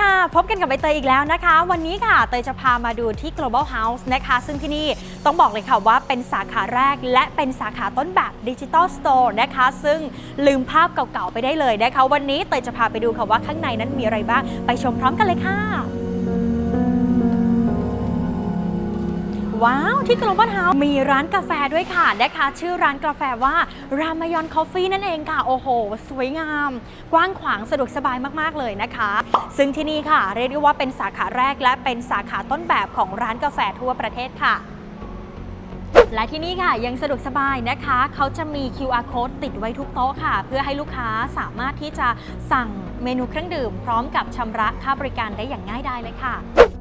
ค่ะ พบกันกับใบเตยอีกแล้วนะคะ วันนี้ค่ะเตยจะพามาดูที่ global house นะคะ ซึ่งที่นี่ต้องบอกเลยค่ะว่าเป็นสาขาแรกและเป็นสาขาต้นแบบดิจิ t a ลสโตร์นะคะ ซึ่งลืมภาพเก่าๆไปได้เลยนะคะ วันนี้เตยจะพาไปดูค่ะว่าข้างในนั้นมีอะไรบ้าง ไปชมพร้อมกันเลยค่ะ ว้าว ที่ Global House มีร้านกาแฟด้วยค่ะนะคะ ชื่อร้านกาแฟว่า Ramayon Coffee นั่นเองค่ะ โอ้โห สวยงาม กว้างขวางสะดวกสบายมาก ๆ เลยนะคะ ซึ่งที่นี่ค่ะ เรียกได้ว่าเป็นสาขาแรกและเป็นสาขาต้นแบบของร้านกาแฟทั่วประเทศค่ะและที่นี่ค่ะยังสะดวกสบายนะคะ เขาจะมี QR code ติดไว้ทุกโต๊ะค่ะ เพื่อให้ลูกค้าสามารถที่จะสั่งเมนูเครื่องดื่ม พร้อมกับชำระค่าบริการได้อย่างง่ายดายเลยค่ะ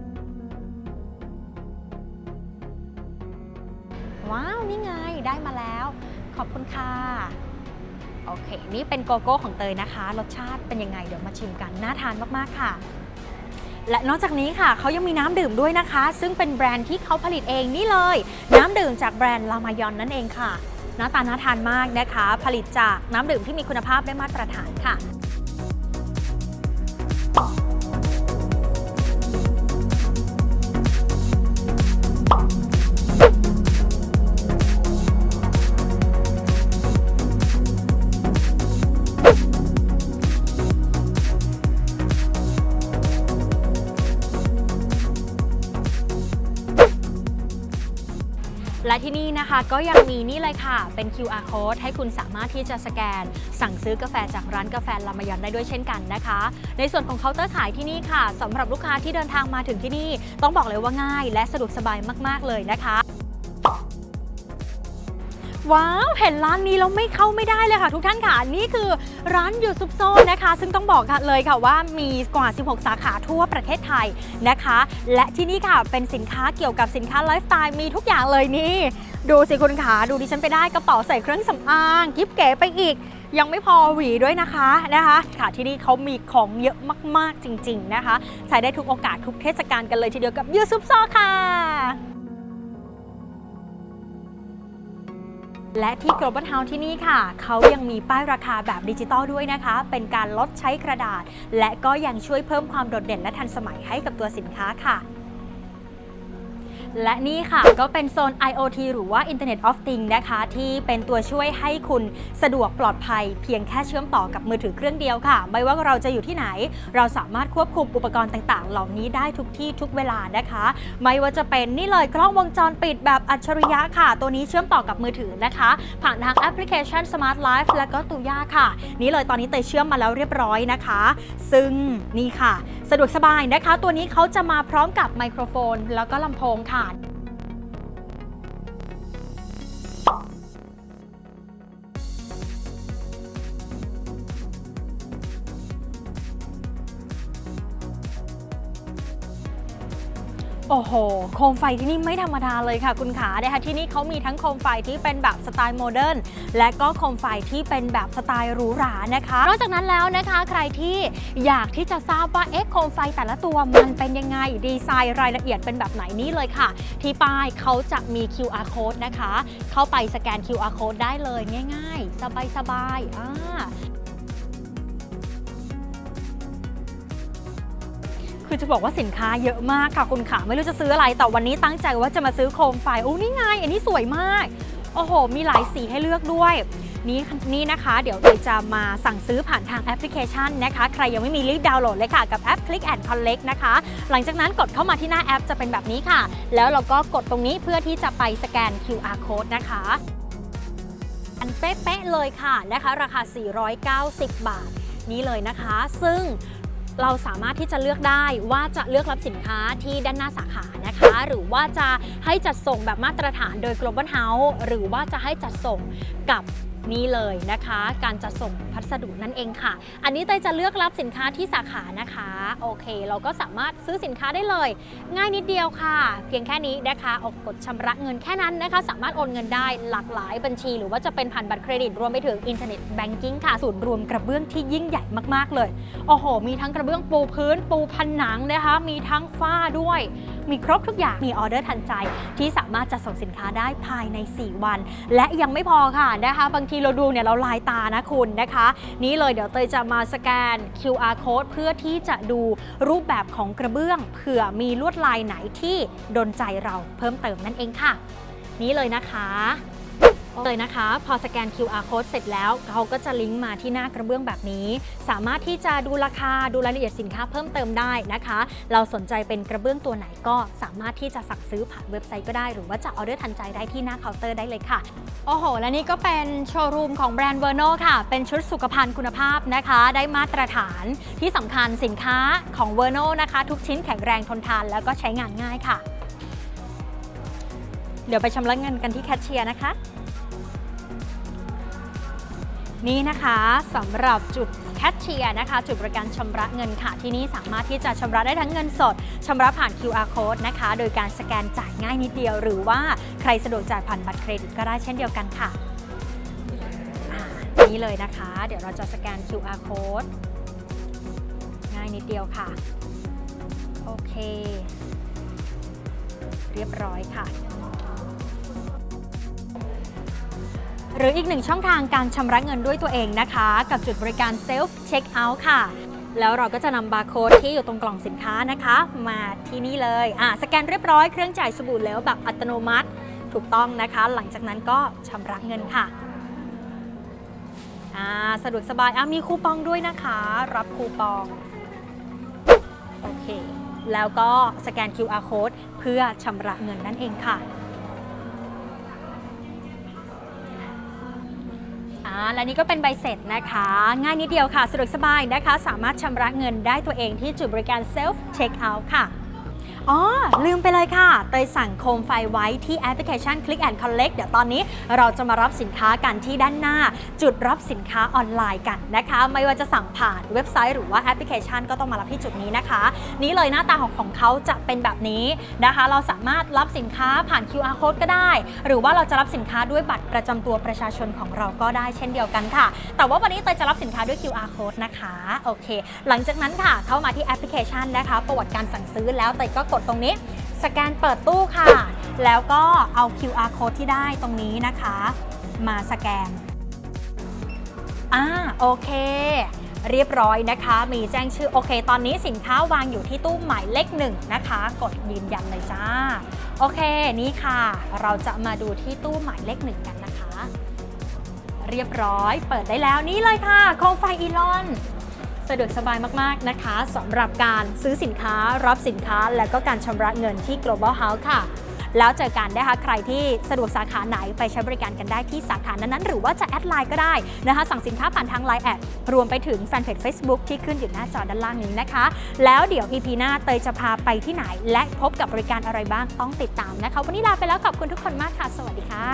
ว้าว นี่ไงได้มาแล้ว ขอบคุณค่ะ โอเค นี่เป็นโกโก้ของเตยนะคะ รสชาติเป็นยังไง เดี๋ยวมาชิมกัน น่าทานมาก ๆ ค่ะ และนอกจากนี้ค่ะ เขายังมีน้ำดื่มด้วยนะคะ ซึ่งเป็นแบรนด์ที่เขาผลิตเองนี่เลย น้ำดื่มจากแบรนด์ลามายอนนั่นเองค่ะหน้าตาน่าทานมากนะคะ ผลิตจากน้ำดื่มที่มีคุณภาพได้มาตรฐานค่ะ และที่นี่นะคะก็ยังมีนี่เลยค่ะ เป็น QR code ให้คุณสามารถที่จะสแกน สั่งซื้อกาแฟจากร้านกาแฟลามายอนได้ด้วยเช่นกันนะคะ ในส่วนของเคาน์เตอร์ขายที่นี่ค่ะสำหรับลูกค้าที่เดินทางมาถึงที่นี่ ต้องบอกเลยว่าง่าย และสะดวกสบายมาก ๆ เลยนะคะว้าว เห็นร้านนี้แล้วไม่เข้าไม่ได้เลยค่ะทุกท่านค่ะ นี่คือ ร้านอยู่ซุปโซนนะคะ ซึ่งต้องบอกเลยค่ะว่ามีกว่า 16 สาขาทั่วประเทศไทยนะคะ และที่นี่ค่ะเป็นสินค้าเกี่ยวกับสินค้าไลฟ์สไตล์มีทุกอย่างเลยนี่ ดูสิคุณขาดูดิฉันไปได้กระเป๋าใส่เครื่องสำอางกิฟเก๋ไปอีก ยังไม่พอหวีด้วยนะคะนะคะค่ะที่นี่เขามีของเยอะมากๆจริง ๆนะคะ ใช้ได้ทุกโอกาสทุกเทศกาลกันเลยทีเดียวกับยูซุปโซค่ะ และที่ Global Town ที่นี่ค่ะ เขายังมีป้ายราคาแบบดิจิตอลด้วยนะคะ เป็นการลดใช้กระดาษ และก็ยังช่วยเพิ่มความโดดเด่นและทันสมัยให้กับตัวสินค้าค่ะ และนี่ค่ะก็เป็นโซน IoT หรือว่า Internet of Things นะคะ ที่เป็นตัวช่วยให้คุณสะดวกปลอดภัย เพียงแค่เชื่อมต่อกับมือถือเครื่องเดียวค่ะ ไม่ว่าเราจะอยู่ที่ไหน เราสามารถควบคุมอุปกรณ์ต่างๆ เหล่านี้ได้ทุกที่ทุกเวลานะคะ ไม่ว่าจะเป็นนี่เลยกล้องวงจรปิดแบบอัจฉริยะค่ะ ตัวนี้เชื่อมต่อกับมือถือนะคะ ผ่านทางแอปพลิเคชัน Smart Life และก็ตูย่าค่ะ นี่เลยตอนนี้เตยเชื่อมมาแล้วเรียบร้อยนะคะ ซึ่งนี่ค่ะ สะดวกสบายนะคะ ตัวนี้เขาจะมาพร้อมกับไมโครโฟน แล้วก็ลำโพงค่ะาน โอ้โห โคมไฟที่นี่ไม่ธรรมดาเลยค่ะคุณขานะคะที่นี่เขามีทั้งโคมไฟที่เป็นแบบสไตล์โมเดิร์นและก็โคมไฟที่เป็นแบบสไตล์หรูหรานะคะ นอกจากนั้นแล้วนะคะใครที่อยากที่จะทราบว่าเอ๊ะโคมไฟแต่ละตัวมันเป็นยังไงดีไซน์รายละเอียดเป็นแบบไหนนี่เลยค่ะ ที่ป้ายเขาจะมี QR code นะคะ เข้าไปสแกน QR code ได้เลยง่าย ๆ สบายๆอ่า คือจะบอกว่าสินค้าเยอะมากค่ะคุณขาไม่รู้จะซื้ออะไร แต่วันนี้ตั้งใจว่าจะมาซื้อโคมไฟโอ้นี่ไง อันนี้สวยมาก โอ้โห มีหลายสีให้เลือกด้วยนี่นี่นะคะ เดี๋ยวเราจะมาสั่งซื้อผ่านทางแอปพลิเคชันนะคะ ใครยังไม่มีรีบดาวน์โหลดเลยค่ะกับแอป Click and Collect นะคะ หลังจากนั้นกดเข้ามาที่หน้าแอปจะเป็นแบบนี้ค่ะ แล้วเราก็กดตรงนี้เพื่อที่จะไปสแกน QR code นะคะอันเป๊ะๆเลยค่ะนะคะ ราคา 490 บาทนี้เลยนะคะ ซึ่ง เราสามารถที่จะเลือกได้ว่าจะเลือกรับสินค้าที่ด้านหน้าสาขานะคะ หรือว่าจะให้จัดส่งแบบมาตรฐานโดย Global House หรือว่าจะให้จัดส่งกับ นี่เลยนะคะ การจัดส่งพัสดุนั่นเองค่ะ อันนี้เตยจะเลือกรับสินค้าที่สาขานะคะ โอเค เราก็สามารถซื้อสินค้าได้เลย ง่ายนิดเดียวค่ะ เพียงแค่นี้นะคะออกกดชำระเงินแค่นั้นนะคะ สามารถโอนเงินได้หลากหลายบัญชี หรือว่าจะเป็นผ่านบัตรเครดิตรวมไปถึงอินเทอร์เน็ตแบงกิ้งค่ะศูนย์รวมกระเบื้องที่ยิ่งใหญ่มากๆเลยโอ้โห มีทั้งกระเบื้องปูพื้น ปูผนังนะคะ มีทั้งฝ้าด้วยมีครบทุกอย่าง มีออเดอร์ทันใจ ที่สามารถจะส่งสินค้าได้ภายใน 4 วัน และยังไม่พอค่ะนะคะบางทีทีเราดูเนี่ยเราลายตานะคุณนะคะ นี้เลยเดี๋ยวเตยจะมาสแกน QR code เพื่อที่จะดูรูปแบบของกระเบื้อง เผื่อมีลวดลายไหนที่โดนใจเราเพิ่มเติมนั่นเองค่ะ นี้เลยนะคะ เลยนะคะ พอสแกน QR code เสร็จแล้วเขาก็จะลิงก์มาที่หน้ากระเบื้องแบบนี้ สามารถที่จะดูราคาดูรายละเอียดสินค้าเพิ่มเติมได้นะคะ เราสนใจเป็นกระเบื้องตัวไหนก็สามารถที่จะสั่งซื้อผ่านเว็บไซต์ก็ได้ หรือว่าจะออเดอร์ทันใจได้ที่หน้าเคาน์เตอร์ได้เลยค่ะ โอ้โห และนี่ก็เป็นโชว์รูมของแบรนด์เวอร์โนค่ะ เป็นชุดสุขภัณฑ์คุณภาพนะคะ ได้มาตรฐานที่สำคัญสินค้าของเวอร์โนนะคะ ทุกชิ้นแข็งแรงทนทานแล้วก็ใช้งานง่ายค่ะ เดี๋ยวไปชำระเงินกันที่แคชเชียร์นะคะ นี่นะคะสำหรับจุดแคชเชียร์นะคะ จุดบริการชำระเงินค่ะ ที่นี่สามารถที่จะชำระได้ทั้งเงินสดชำระผ่าน QR code นะคะ โดยการสแกนจ่ายง่ายนิดเดียว หรือว่าใครสะดวกจ่ายผ่านบัตรเครดิตก็ได้เช่นเดียวกันค่ะนี่เลยนะคะ เดี๋ยวเราจะสแกน QR code ง่ายนิดเดียวค่ะ โอเค เรียบร้อยค่ะ หรืออีกหนึ่งช่องทางการชำระเงินด้วยตัวเองนะคะ กับจุดบริการ Self Check Out ค่ะ แล้วเราก็จะนำบาร์โค้ดที่อยู่ตรงกล่องสินค้านะคะ มาที่นี่เลยอะสแกนเรียบร้อยเครื่องจ่ายสบู่แล้วแบบอัตโนมัติถูกต้องนะคะ หลังจากนั้นก็ชำระเงินค่ะอ่าสะดวกสบายอะมีคูปองด้วยนะคะ รับคูปองโอเคแล้วก็สแกน QR code เพื่อชำระเงินนั่นเองค่ะ และนี่ก็เป็นใบเสร็จนะคะ ง่ายนิดเดียวค่ะ สะดวกสบายนะคะ สามารถชำระเงินได้ตัวเองที่จุดบริการ Self Checkout ค่ะ อ๋อ ลืมไปเลยค่ะเตยสั่งโคมไฟไว้ที่แอปพลิเคชัน Click and Collect เดี๋ยวตอนนี้เราจะมารับสินค้ากันที่ด้านหน้า จุดรับสินค้าออนไลน์กันนะคะ ไม่ว่าจะสั่งผ่านเว็บไซต์หรือว่าแอปพลิเคชันก็ต้องมารับที่จุดนี้นะคะ นี่เลยหน้าตาของของเขาจะเป็นแบบนี้นะคะ เราสามารถรับสินค้าผ่าน QR code ก็ได้ หรือว่าเราจะรับสินค้าด้วยบัตรประจำตัวประชาชนของเราก็ได้เช่นเดียวกันค่ะ แต่ว่าวันนี้เตยจะรับสินค้าด้วย QR code นะคะโอเค หลังจากนั้นค่ะเข้ามาที่แอปพลิเคชันนะคะ ประวัติการสั่งซื้อแล้วเตยก็กดตรงนี้ สแกนเปิดตู้ค่ะ แล้วก็เอา QR code ที่ได้ตรงนี้นะคะ มาสแกนอ่าโอเค เรียบร้อยนะคะ มีแจ้งชื่อโอเค ตอนนี้สินค้าวางอยู่ที่ตู้หมายเลขหนึ่งนะคะ กดยืนยันเลยจ้า โอเคนี่ค่ะ เราจะมาดูที่ตู้หมายเลขหนึ่งกันนะคะ เรียบร้อยเปิดได้แล้วนี่เลยค่ะโคมไฟอีลอนะดวกสบายมากๆนะคะสำหรับการซื้อสินค้ารับสินค้า และก็การชำระเงินที่ Global House ค่ะ แล้วเจอกันนะคะใครที่สะดวกสาขาไหนไปใช้บริการกันได้ที่สาขานั้นๆ หรือว่าจะแอดไลน์ก็ได้นะคะ สั่งสินค้าผ่านทาง Line แอดรวมไปถึงแฟนเพจ Facebook ที่ขึ้นอยู่หน้าจอด้านล่างนี้นะคะ แล้วเดี๋ยว EP หน้าเตยจะพาไปที่ไหน และพบกับบริการอะไรบ้างต้องติดตามนะคะวันนี้ลาไปแล้วขอบคุณทุกคนมากค่ะ สวัสดีค่ะ